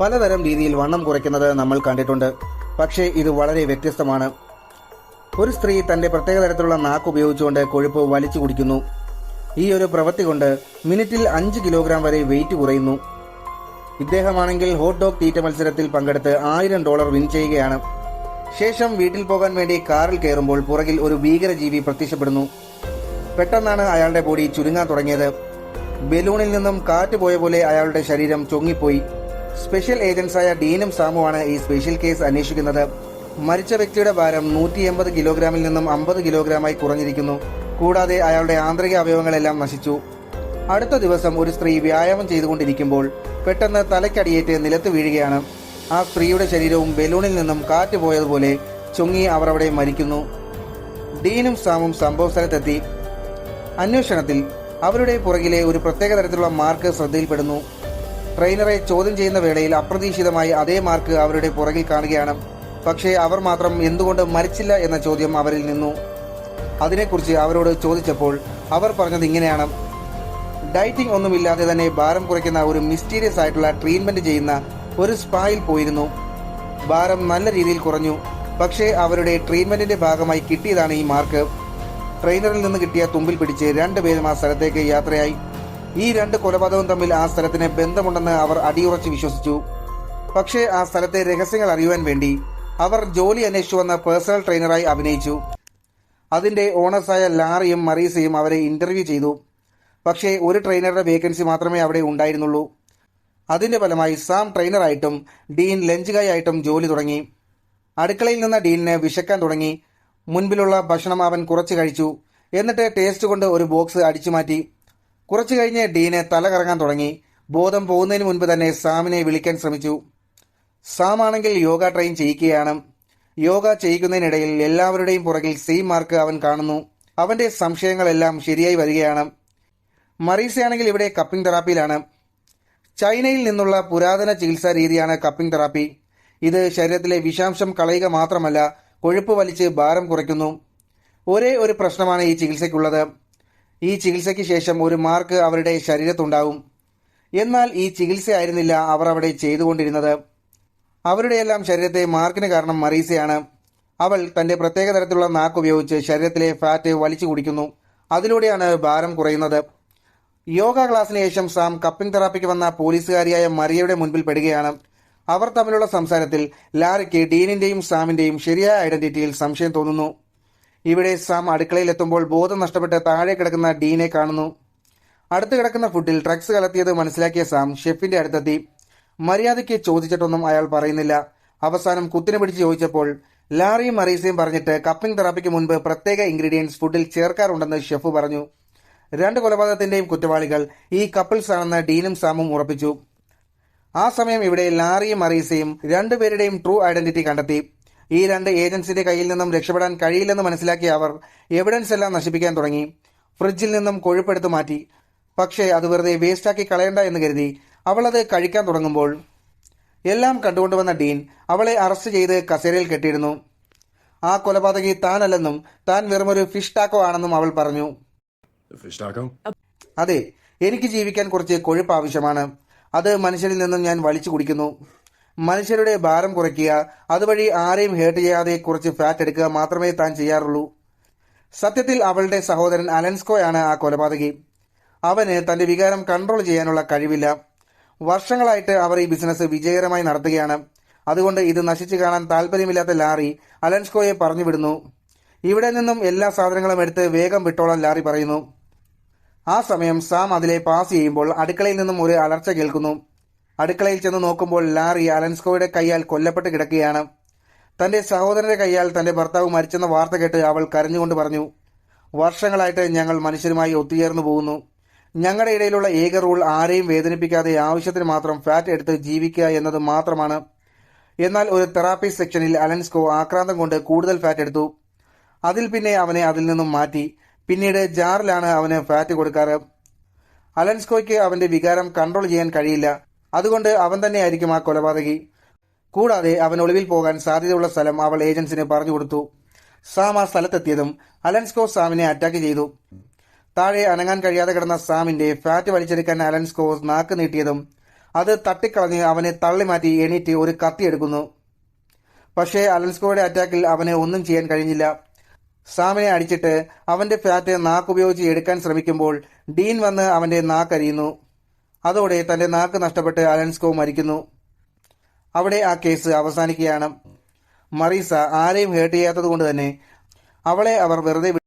പലതരം രീതിയിൽ വണ്ണം കുറയ്ക്കുന്നത് നമ്മൾ കണ്ടിട്ടുണ്ട്. പക്ഷേ ഇത് വളരെ വ്യത്യസ്തമാണ്. ഒരു സ്ത്രീ തന്റെ പ്രത്യേക തരത്തിലുള്ള നാക്ക് ഉപയോഗിച്ചുകൊണ്ട് കൊഴുപ്പ് വലിച്ചു കുടിക്കുന്നു. ഈ ഒരു പ്രവൃത്തി കൊണ്ട് മിനിറ്റിൽ അഞ്ച് കിലോഗ്രാം വരെ വെയിറ്റ് കുറയുന്നു. ഇദ്ദേഹമാണെങ്കിൽ ഹോട്ട് ഡോഗ് തീറ്റ മത്സരത്തിൽ പങ്കെടുത്ത് ആയിരം ഡോളർ വിൻ ചെയ്യുകയാണ്. ശേഷം വീട്ടിൽ പോകാൻ വേണ്ടി കാറിൽ കയറുമ്പോൾ പുറകിൽ ഒരു ഭീകരജീവി പ്രത്യക്ഷപ്പെടുന്നു. പെട്ടെന്നാണ് അയാളുടെ ബോഡി ചുരുങ്ങാൻ തുടങ്ങിയത്. ബലൂണിൽ നിന്നും കാറ്റ് പോയ പോലെ അയാളുടെ ശരീരം ചൊങ്ങിപ്പോയി. സ്പെഷ്യൽ ഏജൻസായ ഡീനും സാമുവാണ് ഈ സ്പെഷ്യൽ കേസ് അന്വേഷിക്കുന്നത്. മരിച്ച വ്യക്തിയുടെ ഭാരം നൂറ്റി എൺപത് കിലോഗ്രാമിൽ നിന്നും അമ്പത് കിലോഗ്രാമായി കുറഞ്ഞിരിക്കുന്നു. കൂടാതെ അയാളുടെ ആന്തരിക അവയവങ്ങളെല്ലാം നശിച്ചു. അടുത്ത ദിവസം ഒരു സ്ത്രീ വ്യായാമം ചെയ്തുകൊണ്ടിരിക്കുമ്പോൾ പെട്ടെന്ന് തലയ്ക്കടിയേറ്റ് നിലത്ത് വീഴുകയാണ്. ആ സ്ത്രീയുടെ ശരീരവും ബലൂണിൽ നിന്നും കാറ്റ് പോയതുപോലെ ചുങ്ങി അവർ അവിടെ മരിക്കുന്നു. ഡീനും സാമും സംഭവ സ്ഥലത്തെത്തി. അന്വേഷണത്തിൽ അവരുടെ പുറകിലെ ഒരു പ്രത്യേക തരത്തിലുള്ള മാർക്ക് ശ്രദ്ധയിൽപ്പെടുന്നു. ട്രെയിനറെ ചോദ്യം ചെയ്യുന്ന വേളയിൽ അപ്രതീക്ഷിതമായി അതേ മാർക്ക് അവരുടെ പുറകിൽ കാണുകയാണ്. പക്ഷേ അവർ മാത്രം എന്തുകൊണ്ട് മരിച്ചില്ല എന്ന ചോദ്യം അവരിൽ നിന്നു. അതിനെക്കുറിച്ച് അവരോട് ചോദിച്ചപ്പോൾ അവർ പറഞ്ഞത് ഇങ്ങനെയാണ്. ഡയറ്റിംഗ് ഒന്നുമില്ലാതെ തന്നെ ഭാരം കുറയ്ക്കുന്ന ഒരു മിസ്റ്റീരിയസ് ആയിട്ടുള്ള ട്രീറ്റ്മെന്റ് ചെയ്യുന്ന ഒരു സ്പായിൽ പോയിരുന്നു. ഭാരം നല്ല രീതിയിൽ കുറഞ്ഞു. പക്ഷേ അവരുടെ ട്രീറ്റ്മെന്റിന്റെ ഭാഗമായി കിട്ടിയതാണ് ഈ മാർക്ക് ട്രെയിനറിൽ നിന്ന് കിട്ടിയ തുമ്പിൽ പിടിച്ച് രണ്ടുപേരും ആ സ്ഥലത്തേക്ക് യാത്രയായി. ഈ രണ്ട് കൊലപാതകവും തമ്മിൽ ആ സ്ഥലത്തിന് ബന്ധമുണ്ടെന്ന് അവർ അടിയുറച്ച് വിശ്വസിച്ചു. പക്ഷേ ആ സ്ഥലത്തെ രഹസ്യങ്ങൾ അറിയുവാൻ വേണ്ടി അവർ ജോലി അന്വേഷിച്ചു വന്ന പേഴ്സണൽ ട്രെയിനറായി അഭിനയിച്ചു. അതിന്റെ ഓണേഴ്സായ ലാറിയും മറീസയും അവരെ ഇന്റർവ്യൂ ചെയ്തു. പക്ഷേ ഒരു ട്രെയിനറുടെ വേക്കൻസി മാത്രമേ അവിടെ ഉണ്ടായിരുന്നുള്ളൂ. അതിന്റെ ഫലമായി സാം ട്രെയിനറായിട്ടും ഡീൻ ലഞ്ചുകായായിട്ടും ജോലി തുടങ്ങി. അടുക്കളയിൽ നിന്ന ഡീനിന് വിശക്കാൻ തുടങ്ങി. മുൻപിലുള്ള ഭക്ഷണം അവൻ കുറച്ച് കഴിച്ചു. എന്നിട്ട് ടേസ്റ്റ് കൊണ്ട് ഒരു ബോക്സ് അടിച്ചു മാറ്റി. കുറച്ചു കഴിഞ്ഞ് ഡീന് തല കറങ്ങാൻ തുടങ്ങി. ബോധം പോകുന്നതിന് മുൻപ് തന്നെ സാമിനെ വിളിക്കാൻ ശ്രമിച്ചു. സാമാണെങ്കിൽ യോഗ ട്രെയിൻ ചെയ്യിക്കുകയാണ്. യോഗ ചെയ്യിക്കുന്നതിനിടയിൽ എല്ലാവരുടെയും പുറകിൽ സെയിം മാർക്ക് അവൻ കാണുന്നു. അവന്റെ സംശയങ്ങളെല്ലാം ശരിയായി വരികയാണ്. മറീസയാണെങ്കിൽ ഇവിടെ കപ്പിംഗ് തെറാപ്പിയിലാണ് ചൈനയിൽ നിന്നുള്ള പുരാതന ചികിത്സാ രീതിയാണ് കപ്പിംഗ് തെറാപ്പി ഇത് ശരീരത്തിലെ വിഷാംശം കളയുക മാത്രമല്ല കൊഴുപ്പ് വലിച്ച് ഭാരം കുറയ്ക്കുന്നു. ഒരേ ഒരു പ്രശ്നമാണ് ഈ ചികിത്സയ്ക്കുള്ളത്. ഈ ചികിത്സയ്ക്ക് ശേഷം ഒരു മാർക്ക് അവരുടെ ശരീരത്തുണ്ടാവും. എന്നാൽ ഈ ചികിത്സയായിരുന്നില്ല അവർ അവിടെ ചെയ്തുകൊണ്ടിരുന്നത്. അവരുടെയെല്ലാം ശരീരത്തെ മാർക്കിന് കാരണം മറീസയാണ്. അവൾ തന്റെ പ്രത്യേക തരത്തിലുള്ള നാക്ക് ഉപയോഗിച്ച് ശരീരത്തിലെ ഫാറ്റ് വലിച്ചു കുടിക്കുന്നു. അതിലൂടെയാണ് ഭാരം കുറയുന്നത്. യോഗ ക്ലാസ്സിന് ശേഷം സാം കപ്പിംഗ് തെറാപ്പിക്ക് വന്ന പോലീസുകാരിയായ മറിയയുടെ മുൻപിൽ പെടുകയാണ്. അവർ തമ്മിലുള്ള സംസാരത്തിൽ ലാറിക്ക് ഡീനിന്റെയും സാമിന്റെയും ശരിയായ ഐഡന്റിറ്റിയിൽ സംശയം തോന്നുന്നു. ഇവിടെ സാം അടുക്കളയിൽ എത്തുമ്പോൾ ബോധം നഷ്ടപ്പെട്ട് താഴെ കിടക്കുന്ന ഡീനെ കാണുന്നു. അടുത്ത് കിടക്കുന്ന ഫുഡിൽ ഡ്രഗ്സ് കലർത്തിയത് മനസ്സിലാക്കിയ സാം ഷെഫിന്റെ അടുത്തെത്തി. മര്യാദയ്ക്ക് ചോദിച്ചിട്ടൊന്നും അയാൾ പറയുന്നില്ല. അവസാനം കുത്തിനെ പിടിച്ച് ചോദിച്ചപ്പോൾ ലാറിയും മറീസയും പറഞ്ഞിട്ട് കപ്പിംഗ് തെറാപ്പിക്ക് മുൻപ് പ്രത്യേക ഇൻഗ്രീഡിയൻസ് ഫുഡിൽ ചേർക്കാറുണ്ടെന്ന് ഷെഫ് പറഞ്ഞു. രണ്ട് കൊലപാതകത്തിന്റെയും കുറ്റവാളികൾ ഈ കപ്പിൾസ് ആണെന്ന് ഡീനും സാമും ഉറപ്പിച്ചു. ആ സമയം ഇവിടെ ലാറിയും മറീസയും രണ്ടുപേരുടെയും ട്രൂ ഐഡന്റിറ്റി കണ്ടെത്തി. ഈ രണ്ട് ഏജൻസിയുടെ കയ്യിൽ നിന്നും രക്ഷപ്പെടാൻ കഴിയില്ലെന്ന് മനസ്സിലാക്കിയ അവർ എവിഡൻസ് എല്ലാം നശിപ്പിക്കാൻ തുടങ്ങി. ഫ്രിഡ്ജിൽ നിന്നും കൊഴുപ്പെടുത്ത് മാറ്റി. പക്ഷേ അത് വെറുതെ വേസ്റ്റാക്കി കളയണ്ട എന്ന് കരുതി അവൾ അത് കഴിക്കാൻ തുടങ്ങുമ്പോൾ എല്ലാം കണ്ടുകൊണ്ടുവന്ന ഡീൻ അവളെ അറസ്റ്റ് ചെയ്ത് കസേരയിൽ കെട്ടിയിരുന്നു. ആ കൊലപാതകി താനല്ലെന്നും താൻ വെറുമൊരു ഫിഷ് ടാക്കോ ആണെന്നും അവൾ പറഞ്ഞു. അതെ എനിക്ക് ജീവിക്കാൻ കുറച്ച് കൊഴുപ്പ് ആവശ്യമാണ്. അത് മനുഷ്യരിൽ നിന്നും ഞാൻ വലിച്ചു കുടിക്കുന്നു. മനുഷ്യരുടെ ഭാരം കുറയ്ക്കുക അതുവഴി ആരെയും ഹേർട്ട് ചെയ്യാതെ കുറച്ച് ഫാറ്റ് എടുക്കുക മാത്രമേ താൻ ചെയ്യാറുള്ളൂ. സത്യത്തിൽ അവളുടെ സഹോദരൻ അലൻസ്കോയാണ് ആ കൊലപാതകി. അവന് തന്റെ വികാരം കൺട്രോൾ ചെയ്യാനുള്ള കഴിവില്ല. വർഷങ്ങളായിട്ട് അവർ ഈ ബിസിനസ് വിജയകരമായി നടത്തുകയാണ്. അതുകൊണ്ട് ഇത് നശിച്ചു കാണാൻ താല്പര്യമില്ലാത്ത ലാറി അലൻസ്കോയെ പറഞ്ഞു വിടുന്നു ഇവിടെ നിന്നും എല്ലാ സാധനങ്ങളും എടുത്ത് വേഗം വിട്ടോളാൻ ലാറി പറയുന്നു. ആ സമയം സാം അതിലെ പാസ് ചെയ്യുമ്പോൾ അടുക്കളയിൽ നിന്നും ഒരു അലർച്ച കേൾക്കുന്നു. അടുക്കളയിൽ ചെന്ന് നോക്കുമ്പോൾ ലാറി അലൻസ്കോയുടെ കൈയാൽ കൊല്ലപ്പെട്ട് കിടക്കുകയാണ്. തന്റെ സഹോദരന്റെ കൈയാൽ തന്റെ ഭർത്താവ് മരിച്ചെന്ന വാർത്ത കേട്ട് അവൾ കരഞ്ഞുകൊണ്ട് പറഞ്ഞു വർഷങ്ങളായിട്ട് ഞങ്ങൾ മനുഷ്യരുമായി ഒത്തുചേർന്നു പോകുന്നു. ഞങ്ങളുടെ ഇടയിലുള്ള ഏക റൂൾ ആരെയും വേദനിപ്പിക്കാതെ ആവശ്യത്തിന് മാത്രം ഫാറ്റ് എടുത്ത് ജീവിക്കുക എന്നത് മാത്രമാണ്. എന്നാൽ ഒരു തെറാപ്പി സെക്ഷനിൽ അലൻസ്കോ ആക്രാന്തം കൊണ്ട് കൂടുതൽ ഫാറ്റ് എടുത്തു. അതിൽ പിന്നെ അവനെ അതിൽ നിന്നും മാറ്റി. പിന്നീട് ജാറിലാണ് അവന് ഫാറ്റ് കൊടുക്കാറ്. അലൻസ്കോയ്ക്ക് അവന്റെ വികാരം കൺട്രോൾ ചെയ്യാൻ കഴിയില്ല. അതുകൊണ്ട് അവൻ തന്നെയായിരിക്കും ആ കൊലപാതകി. കൂടാതെ അവൻ ഒളിവിൽ പോകാൻ സാധ്യതയുള്ള സ്ഥലം അവൾ ഏജൻസിന് പറഞ്ഞു കൊടുത്തു. സാം ആ സ്ഥലത്തെത്തിയതും അലൻസ്കോ സാമിനെ അറ്റാക്ക് ചെയ്തു. താഴെ അനങ്ങാൻ കഴിയാതെ കിടന്ന സാമിന്റെ ഫാറ്റ് വലിച്ചെടുക്കാൻ അലൻസ്കോ നാക്ക് നീട്ടിയതും അത് തട്ടിക്കളഞ്ഞ് അവനെ തള്ളിമാറ്റി എണീറ്റ് ഒരു കത്തിയെടുക്കുന്നു പക്ഷേ അലൻസ്കോയുടെ അറ്റാക്കിൽ അവനെ ഒന്നും ചെയ്യാൻ കഴിഞ്ഞില്ല. സാമിനെ അടിച്ചിട്ട് അവന്റെ ഫാറ്റ് നാക്കുപയോഗിച്ച് എടുക്കാൻ ശ്രമിക്കുമ്പോൾ ഡീൻ വന്ന് അവന്റെ നാക്കരിയുന്നു അതോടെ തന്റെ നാക്ക് നഷ്ടപ്പെട്ട് അലൻസ്കോ മരിക്കുന്നു. അവിടെ ആ കേസ് അവസാനിക്കുകയാണ്. മറീസ ആരെയും ഹേർട്ട് ചെയ്യാത്തത് കൊണ്ട് തന്നെ അവളെ അവർ വെറുതെ